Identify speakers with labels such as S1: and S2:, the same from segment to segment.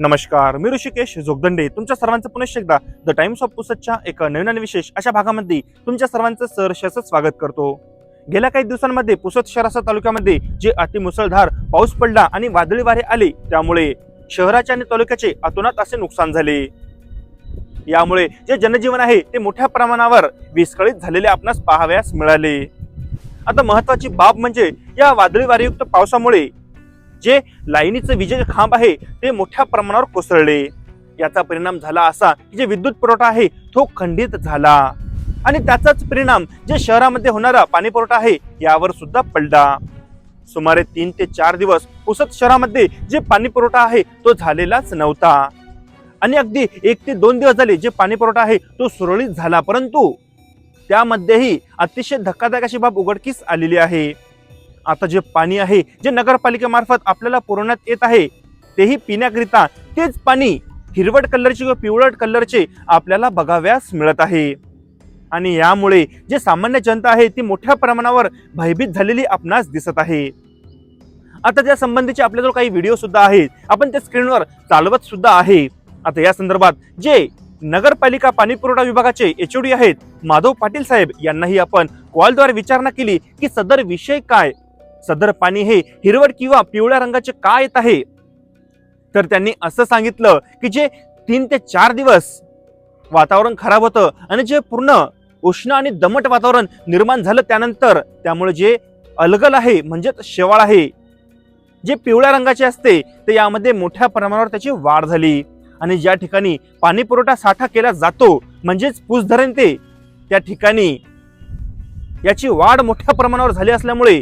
S1: नमस्कार मी ऋषिकेश जोगदंडे. तुमच्या सर्वांचं पुनश्च एकदा द टाइम्स ऑफ पुसदच्या एका नवीन आणि विशेष अशा भागामध्ये तुमच्या सर्वांचं सहर्षाच स्वागत करतो. गेल्या काही दिवसांमध्ये पुसद शहराचा तालुक्यामध्ये जे अतिमुसळधार पाऊस पडला आणि वादळी वारे आले त्यामुळे शहराचे आणि तालुक्याचे अतोनात असे नुकसान झाले. यामुळे जे जनजीवन आहे ते मोठ्या प्रमाणावर विस्कळीत झालेले आपणास पाहावयास मिळाले. आता महत्वाची बाब म्हणजे या वादळी वारेयुक्त पावसामुळे जे लाईनीचं विजेचे खांब आहे ते मोठ्या प्रमाणावर कोसळले. याचा परिणाम झाला असा की जे विद्युत पुरवठा आहे तो खंडित झाला. आणि त्याचाच परिणाम जे शहरामध्ये होणारा पाणी पुरवठा आहे यावर सुद्धा पडला. सुमारे तीन ते चार दिवस पुसद शहरामध्ये जे पाणी पुरवठा आहे तो झालेलाच नव्हता. आणि अगदी एक ते दोन दिवस झाले जे पाणी पुरवठा आहे तो सुरळीत झाला. परंतु त्यामध्येही अतिशय धक्कादायक अशी बाब उघडकीस आलेली आहे. आता जे पाणी आहे जे नगरपालिकेमार्फत आपल्याला पुरवण्यात येत आहे तेही पिण्याकरिता तेच पाणी हिरवट कलरचे किंवा पिवळट कलरचे आपल्याला बघाव्यास मिळत आहे. आणि यामुळे जे सामान्य जनता आहे ती मोठ्या प्रमाणावर भयभीत झालेली आपणास दिसत आहे. आता त्या संबंधीचे आपल्याजवळ काही व्हिडिओ सुद्धा आहेत. आपण त्या स्क्रीनवर चालवत सुद्धा आहे. आता या संदर्भात जे नगरपालिका पाणी पुरवठा विभागाचे एचओडी आहेत माधव पाटील साहेब यांनाही आपण कॉलद्वारे विचारणा केली की सदर विषय काय? सदर पाणी हे हिरवट किंवा पिवळ्या रंगाचे का येत आहे? तर त्यांनी असं सांगितलं की जे तीन ते चार दिवस वातावरण खराब होतं आणि जे पूर्ण उष्ण आणि दमट वातावरण निर्माण झालं त्यानंतर त्यामुळे जे अलगल आहे म्हणजेच शेवाळ आहे जे पिवळ्या रंगाचे असते ते यामध्ये मोठ्या प्रमाणावर त्याची वाढ झाली. आणि ज्या ठिकाणी पाणी पुरवठा साठा केला जातो म्हणजेच पूस धरण ते त्या ठिकाणी याची वाढ मोठ्या प्रमाणावर झाली असल्यामुळे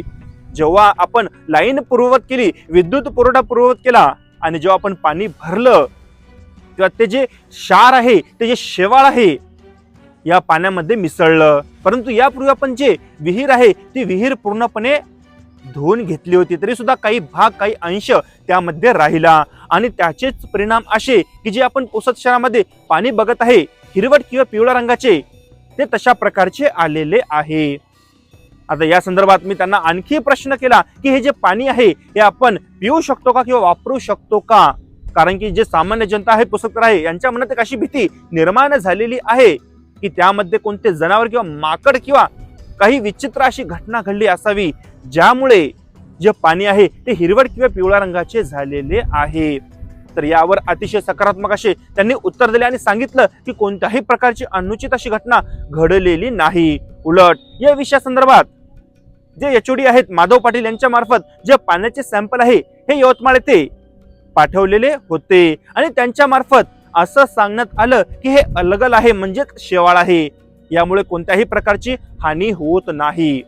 S1: जेव्हा आपण लाईन पूर्ववत केली विद्युत पुरवठा पूर्ववत केला आणि जेव्हा आपण पाणी भरलं किंवा ते जे क्षार आहे ते जे शेवाळ आहे या पाण्यामध्ये मिसळलं. परंतु यापूर्वी आपण जे विहीर आहे ती विहीर पूर्णपणे धुवून घेतली होती. तरी सुद्धा काही भाग काही अंश त्यामध्ये राहिला. आणि त्याचेच परिणाम असे की जे आपण पोसत शहरामध्ये पाणी बघत आहे हिरवट किंवा पिवळ्या रंगाचे ते तशा प्रकारचे आलेले आहे. आता या संदर्भात मी त्यांना आणखी प्रश्न केला की हे जे पाणी आहे हे आपण पिऊ शकतो का किंवा वापरू शकतो का? कारण की जे सामान्य जनता आहे पुस्तकर आहे यांच्या मनात एक अशी भीती निर्माण झालेली आहे की त्यामध्ये कोणते जनावर किंवा माकड किंवा काही विचित्र अशी घटना घडली असावी ज्यामुळे जे पाणी आहे ते हिरवट किंवा पिवळ्या रंगाचे झालेले आहे. तर यावर अतिशय सकारात्मक असे त्यांनी उत्तर दिले आणि सांगितलं की कोणत्याही प्रकारची अनुचित अशी घटना घडलेली नाही. उलट या विषयासंदर्भात जे एचओडी आहेत माधव पाटील यांच्या मार्फत जे पाण्याचे सॅम्पल आहे हे यवतमाळ येथे पाठवलेले होते. आणि त्यांच्या मार्फत असं सांगण्यात आलं की हे अलगल आहे म्हणजेच शेवाळ आहे. यामुळे कोणत्याही प्रकारची हानी होत नाही.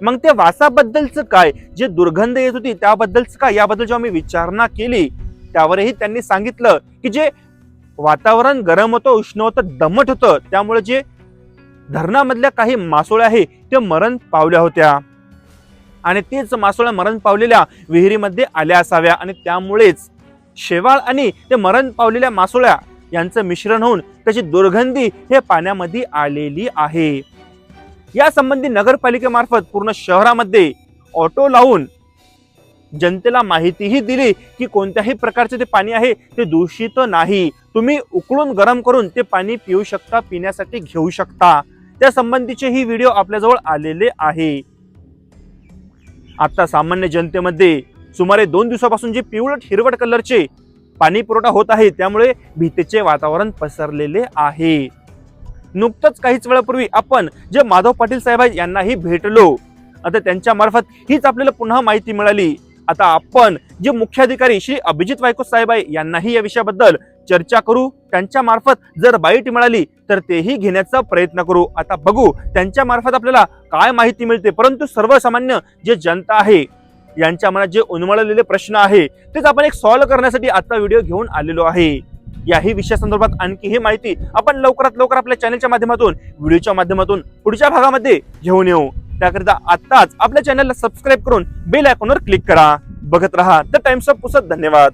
S1: मग ते वासाबद्दलचं काय? जे दुर्गंध येत होती त्याबद्दलच काय? याबद्दल जेव्हा मी विचारणा केली त्यावरही त्यांनी सांगितलं की जे वातावरण गरम होतं उष्ण होतं दमट होतं त्यामुळे जे धरणामधल्या काही मासोळ्या आहे ते मरण पावल्या होत्या. आणि तेच मासोळ्या मरण पावलेल्या विहिरीमध्ये आल्या असाव्या. आणि त्यामुळेच शेवाळ आणि ते मरण पावलेल्या मासोळ्या यांचं मिश्रण होऊन त्याची दुर्गंधी हे पाण्यामध्ये आलेली आहे. या संबंधी नगरपालिकेमार्फत पूर्ण शहरामध्ये ऑटो लावून जनतेला माहितीही दिली की कोणत्याही प्रकारचे ते पाणी आहे ते दूषित नाही. तुम्ही उकळून गरम करून ते पाणी पिऊ शकता पिण्यासाठी घेऊ शकता. त्या संबंधीचे ही व्हिडिओ आपल्याजवळ आलेले आहे. आता सामान्य जनतेमध्ये सुमारे दोन दिवसापासून जे पिवळट हिरवट कलरचे पाणी पुरवठा होत आहे त्यामुळे भीतीचे वातावरण पसरलेले आहे. नुकतंच काहीच वेळापूर्वी आपण जे माधव पाटील साहेब यांनाही भेटलो. आता त्यांच्या मार्फत हीच आपल्याला पुन्हा माहिती मिळाली. आता आपण जे मुख्याधिकारी श्री अभिजित वायको साहेब आहे यांनाही या विषयाबद्दल चर्चा करू. त्यांच्या मार्फत जर बाईट मिळाली तर तेही घेण्याचा प्रयत्न करू. आता बघू त्यांच्या मार्फत आपल्याला काय माहिती मिळते? परंतु सर्वसामान्य जे जनता आहे यांच्या मनात जे उन्मळलेले प्रश्न आहे तेच आपण एक सॉल्व्ह करण्यासाठी आता व्हिडिओ घेऊन आलेलो आहे. याही विषयासंदर्भात आणखी ही माहिती आपण लवकरात लवकर आपल्या चॅनलच्या माध्यमातून व्हिडिओच्या माध्यमातून पुढच्या भागामध्ये घेऊन येऊ. त्याकरिता आत्ताच आपल्या चॅनलला सबस्क्राईब करून बेल आयकॉनवर क्लिक करा. बघत रहा. द टाइम्स ऑफ पुसत धन्यवाद.